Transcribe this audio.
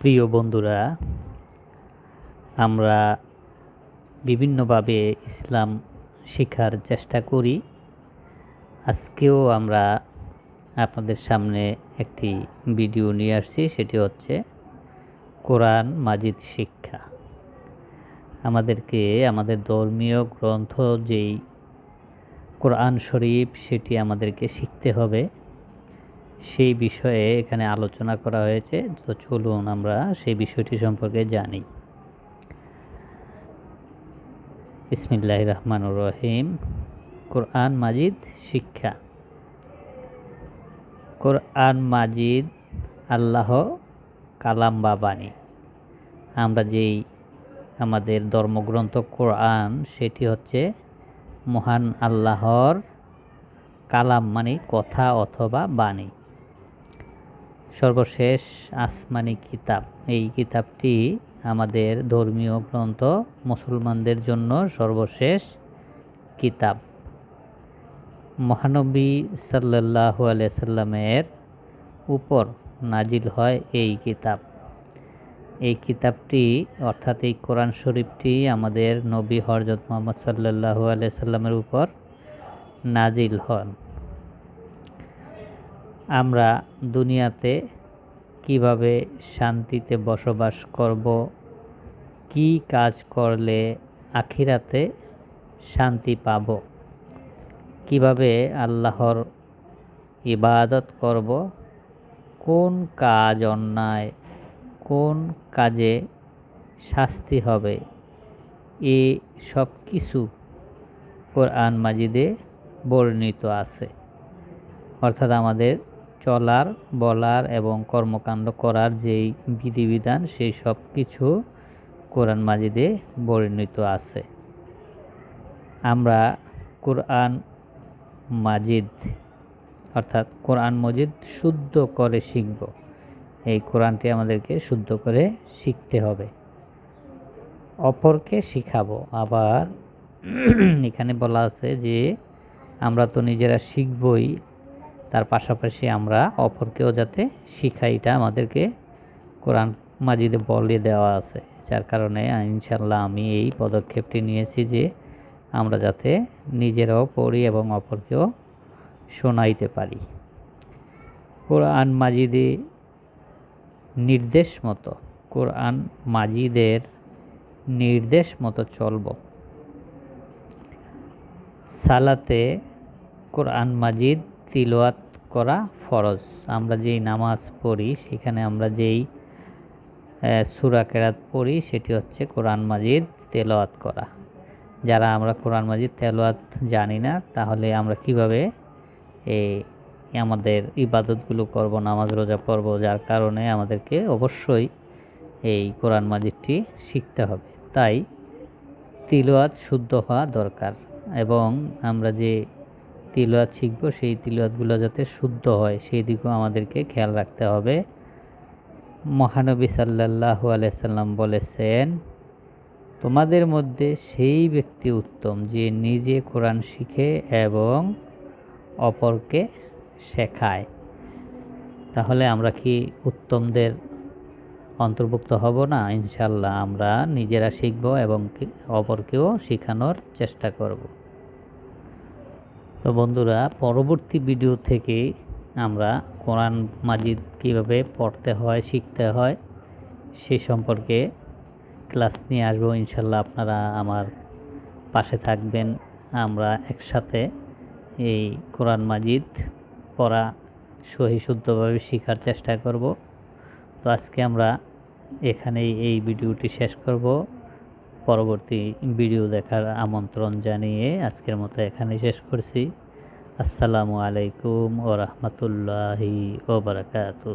প্রিয় বন্ধুরা, আমরা বিভিন্নভাবে ইসলাম শেখার চেষ্টা করি। আজকেও আমরা আপনাদের সামনে একটি ভিডিও নিয়ে আসছি, সেটি হচ্ছে কোরআন মাজিদ শিক্ষা। আমাদেরকে, আমাদের ধর্মীয় গ্রন্থ যেই কোরআন শরীফ, সেটি আমাদেরকে শিখতে হবে। সেই বিষয়ে এখানে আলোচনা করা হয়েছে, তো চলুন আমরা সেই বিষয়টি সম্পর্কে জানি। ইসমিল্লাহ রহমানুর রহিম। কোরআন মাজিদ, শিক্ষা। কোরআন মাজিদ, আল্লাহ কালাম বা বাণী আমরা যেই আমাদের ধর্মগ্রন্থ কোরআন, সেটি হচ্ছে মহান আল্লাহর কালাম মানে কথা অথবা বাণী। সর্বশেষ আসমানি কিতাব। এই কিতাবটি আমাদের ধর্মীয় গ্রন্থ মুসলমানদের জন্য সর্বশেষ কিতাব। মহানবী সাল্লাহু সাল্লামের উপর নাজিল হয় এই কিতাব। এই কিতাবটি, অর্থাৎ এই কোরআন শরীফটি আমাদের নবী হরজত মোহাম্মদ সাল্লাহু সাল্লামের উপর নাজিল হন আমরা দুনিয়াতে কীভাবে শান্তিতে বসবাস করব? কি কাজ করলে আখিরাতে শান্তি পাব? কীভাবে আল্লাহর ইবাদত করব? কোন কাজ অন্যায়? কোন কাজে শাস্তি হবে? এ সব কিছু কোরআন মাজিদে বর্ণিত আছে। অর্থাৎ আমাদের চলার, বলার এবং কর্মকাণ্ড করার যেই বিধিবিধান, সেই সব কিছু কোরআন মাজিদে বর্ণিত আছে। আমরা কোরআন মাজিদ, অর্থাৎ কোরআন মজিদ শুদ্ধ করে শিখব। এই কোরআনটি আমাদেরকে শুদ্ধ করে শিখতে হবে। অপরকে শিখাবো। আবার এখানে বলা আছে যে, আমরা তো নিজেরা শিখবই তার পাশাপাশি আমরা অপরকেও যাতে শিখাই, এটা আমাদেরকে কোরআন মাজিদে বলে দেওয়া আছে। যার কারণে ইনশাল্লাহ আমি এই পদক্ষেপটি নিয়েছি যে আমরা যাতে নিজেরাও পড়ি এবং অপরকেও শোনাইতে পারি। কোরআন মাজিদে নির্দেশ মতো, কোরআন মাজিদের নির্দেশ মতো চলব। সালাতে কোরআন মাজিদ তিলোয়াত করা ফরজ। আমরা যেই নামাজ পড়ি, সেখানে আমরা যেই সুরা কেরাত পড়ি, সেটি হচ্ছে কোরআন মাজিদ তেলোয়াত করা। যারা আমরা কোরআন মাজিদ তেলোয়াত জানি না, তাহলে আমরা কীভাবে এই আমাদের ইবাদতগুলো করব, নামাজ রোজা পড়ব যার কারণে আমাদেরকে অবশ্যই এই কোরআন মাজিদটি শিখতে হবে। তাই তিলোয়াত শুদ্ধ হওয়া দরকার এবং আমরা যে তিলওয়াত শিখব, সেই তিলওয়াতগুলো যাতে শুদ্ধ হয়, সেই দিকেও আমাদেরকে খেয়াল রাখতে হবে। মহানবী সাল্লাহু আলাইসাল্লাম বলেছেন, তোমাদের মধ্যে সেই ব্যক্তি উত্তম যে নিজে কোরআন শিখে এবং অপরকে শেখায়। তাহলে আমরা কি উত্তমদের অন্তর্ভুক্ত হব না? ইনশাল্লাহ আমরা নিজেরা শিখব এবং অপরকেও শেখানোর চেষ্টা করব। তো বন্ধুরা, পরবর্তী ভিডিও থেকে আমরা কোরআন মাজিদ কীভাবে পড়তে হয়, শিখতে হয়, সে সম্পর্কে ক্লাস নিয়ে আসব। ইনশাল্লাহ আপনারা আমার পাশে থাকবেন। আমরা একসাথে এই কোরআন মাজিদ পড়া সহি শুদ্ধভাবে শেখার চেষ্টা করব। তো আজকে আমরা এখানেই এই ভিডিওটি শেষ করব। পরবর্তী ভিডিও দেখার আমন্ত্রণ জানিয়ে আজকের মতো এখানে শেষ করছি। আসসালামু আলাইকুম ও রহমতুল্লাহি ওবরাকাতু